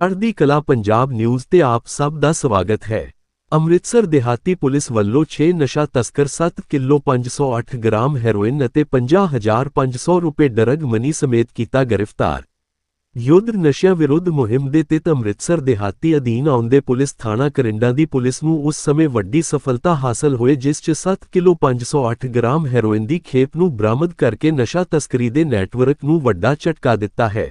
ਅਰਦੀ ਕਲਾ ਪੰਜਾਬ ਨਿਊਜ਼ ਤੇ ਆਪ ਸਭ ਦਾ ਸਵਾਗਤ ਹੈ ਅੰਮ੍ਰਿਤਸਰ ਦਿਹਾਤੀ ਪੁਲਿਸ ਵੱਲੋਂ 6 ਨਸ਼ਾ ਤਸਕਰ 7 ਕਿਲੋ 508 ਗ੍ਰਾਮ ਹੈਰੋਇਨ ਅਤੇ 50500 ਰੁਪਏ ਡਰਗ ਮਨੀ ਸਮੇਤ ਕੀਤਾ ਗ੍ਰਿਫਤਾਰ ਯੁੱਧ ਨਸ਼ਿਆਂ ਵਿਰੁੱਧ ਮੁਹਿੰਮ ਦੇ ਤਹਿਤ ਅੰਮ੍ਰਿਤਸਰ ਦਿਹਾਤੀ ਅਧੀਨ ਆਉਂਦੇ ਪੁਲਿਸ ਥਾਣਾ ਕਰਿੰਡਾ ਦੀ ਪੁਲਿਸ ਨੂੰ ਉਸ ਸਮੇਂ ਵੱਡੀ ਸਫਲਤਾ ਹਾਸਲ ਹੋਈ ਜਿਸ 'ਚ 7 ਕਿਲੋ 508 ਗ੍ਰਾਮ ਹੈਰੋਇਨ ਦੀ ਖੇਪ ਨੂੰ ਬਰਾਮਦ ਕਰਕੇ ਨਸ਼ਾ ਤਸਕਰੀ ਦੇ ਨੈਟਵਰਕ ਨੂੰ ਵੱਡਾ ਝਟਕਾ ਦਿੱਤਾ ਹੈ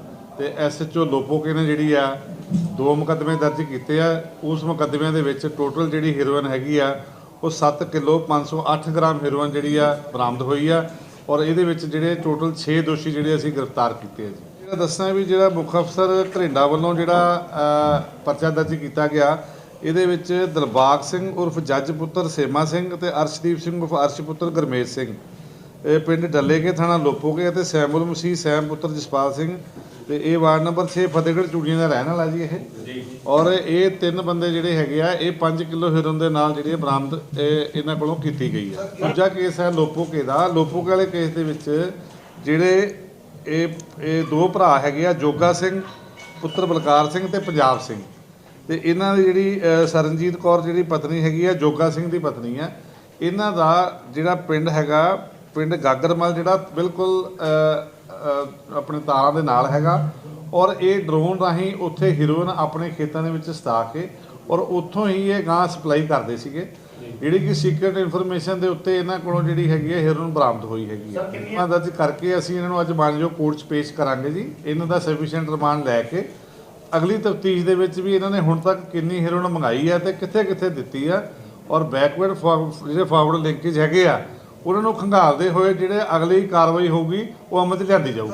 ਤੇ ਐਸਐਚਓ ਲੋਪੋਕੇ ਨੇ ਜਿਹੜੀ ਆ, ਦੋ ਮੁਕੱਦਮੇ ਦਰਜ ਕੀਤੇ ਆ। ਉਸ ਮੁਕੱਦਮਿਆਂ ਦੇ ਵਿੱਚ ਟੋਟਲ ਜਿਹੜੀ ਹੀਰੋਇਨ ਹੈਗੀ ਆ, ਉਹ 7 ਕਿਲੋ 508 ਗ੍ਰਾਮ ਹੀਰੋਇਨ ਜਿਹੜੀ ਆ ਬਰਾਮਦ ਹੋਈ ਆ ਔਰ ਇਹਦੇ ਵਿੱਚ ਜਿਹੜੇ ਟੋਟਲ 6 ਦੋਸ਼ੀ ਜਿਹੜੇ ਅਸੀਂ ਗ੍ਰਿਫਤਾਰ ਕੀਤੇ ਆ ਜੀ। ਜਿਹੜਾ ਦੱਸਣਾ ਵੀ ਜਿਹੜਾ ਮੁੱਖ ਅਫਸਰ ਘਰਿੰਡਾ ਵੱਲੋਂ ਜਿਹੜਾ ਪਰਚਾ ਦਰਜ ਕੀਤਾ ਗਿਆ, ਇਹਦੇ ਵਿੱਚ ਦਿਲਬਾਗ ਸਿੰਘ ਉਰਫ ਜੱਜ ਪੁੱਤਰ ਸੇਮਾ ਸਿੰਘ ਤੇ ਅਰਸ਼ਦੀਪ ਸਿੰਘ ਉਰਫ ਅਰਸ਼ ਪੁੱਤਰ ਗਰਮੇਸ਼ ਸਿੰਘ। ਇਹ ਪਿੰਡ ਡੱਲੇਕੇ ਥਾਣਾ ਲੋਪੋਗੇ ਅਤੇ ਸੈਮੁਲ ਮਸੀਹ ਸੈਮ ਪੁੱਤਰ ਜਸਪਾਲ ਸਿੰਘ ਤੇ ਇਹ ਵਾਰਡ ਨੰਬਰ 6 ਫਤਿਹਗੜ੍ਹ ਚੂੜੀਆਂ ਦਾ ਰਹਿਣ ਵਾਲਾ ਜੀ ਇਹ। ਔਰ ਇਹ ਤਿੰਨ ਬੰਦੇ ਜਿਹੜੇ ਹੈਗੇ ਆ ਇਹ 5 ਕਿਲੋ ਹੀਰੋਇਨ ਦੇ ਨਾਲ ਜਿਹੜੀ ਬਰਾਮਦ ਇਹ ਇਹਨਾਂ ਕੋਲੋਂ ਕੀਤੀ ਗਈ ਹੈ ਦੂਜਾ ਕੇਸ ਹੈ ਲੋਪੋਕੇ ਦਾ। ਲੋਪੋਕੇ ਵਾਲੇ ਕੇਸ ਦੇ ਵਿੱਚ ਜਿਹੜੇ ਇਹ ਇਹ ਦੋ ਭਰਾ ਹੈਗੇ ਆ ਜੋਗਾ ਸਿੰਘ ਪੁੱਤਰ ਬਲਕਾਰ ਸਿੰਘ ਤੇ ਪੰਜਾਬ ਸਿੰਘ। ਤੇ ਇਹਨਾਂ ਦੀ ਜਿਹੜੀ ਸਰਨਜੀਤ ਕੌਰ ਜਿਹੜੀ ਪਤਨੀ ਹੈਗੀ ਆ ਜੋਗਾ ਸਿੰਘ ਦੀ ਪਤਨੀ ਆ ਇਹਨਾਂ ਦਾ ਜਿਹੜਾ ਪਿੰਡ ਹੈਗਾ ਪਿੰਡ ਗਾਗਰਮਲ ਜਿਹੜਾ ਬਿਲਕੁਲ ਆਪਣੇ ਤਾਰਾਂ ਦੇ ਨਾਲ ਹੈਗਾ ਔਰ ਇਹ ਡਰੋਨ ਰਾਹੀਂ ਉੱਥੇ ਹੀਰੋਇਨ ਆਪਣੇ ਖੇਤਾਂ ਦੇ ਵਿੱਚ ਸਤਾ ਕੇ ਔਰ ਉੱਥੋਂ ਹੀ ਇਹ ਗਾਂ ਸਪਲਾਈ ਕਰਦੇ ਸੀਗੇ। ਜਿਹੜੀ ਕਿ ਸੀਕ੍ਰੀਟ ਇਨਫੋਰਮੇਸ਼ਨ ਦੇ ਉੱਤੇ ਇਹਨਾਂ ਕੋਲੋਂ ਜਿਹੜੀ ਹੈਗੀ ਹੈ ਹੀਰੋਇਨ ਬਰਾਮਦ ਹੋਈ ਹੈਗੀ ਹੈ ਇਹਨਾਂ ਦਰਜ ਕਰਕੇ ਅਸੀਂ ਇਹਨਾਂ ਨੂੰ ਅੱਜ ਮਾਨਯੋਗ ਕੋਰਟ 'ਚ ਪੇਸ਼ ਕਰਾਂਗੇ ਜੀ। ਇਹਨਾਂ ਦਾ ਸਫੀਸ਼ੀਐਂਟ ਰਿਮਾਂਡ ਲੈ ਕੇ ਅਗਲੀ ਤਫਤੀਸ਼ ਦੇ ਵਿੱਚ ਵੀ ਇਹਨਾਂ ਨੇ ਹੁਣ ਤੱਕ ਕਿੰਨੀ ਹੀਰੋਇਨ ਮੰਗਾਈ ਹੈ ਤੇ ਕਿੱਥੇ ਕਿੱਥੇ ਦਿੱਤੀ ਆ। ਔਰ ਬੈਕਵਰਡ ਜਿਹੜੇ ਫਾਰਵਰਡ ਲਿੰਕੇਜ ਹੈਗੇ ਆ ਉਹਨਾਂ ਨੂੰ ਖੰਗਾਲਦੇ ਹੋਏ ਜਿਹੜੇ ਅਗਲੀ ਕਾਰਵਾਈ ਹੋਊਗੀ ਉਹ ਅਮਲ 'ਚ ਲਿਆਂਦੀ ਜਾਊਗੀ।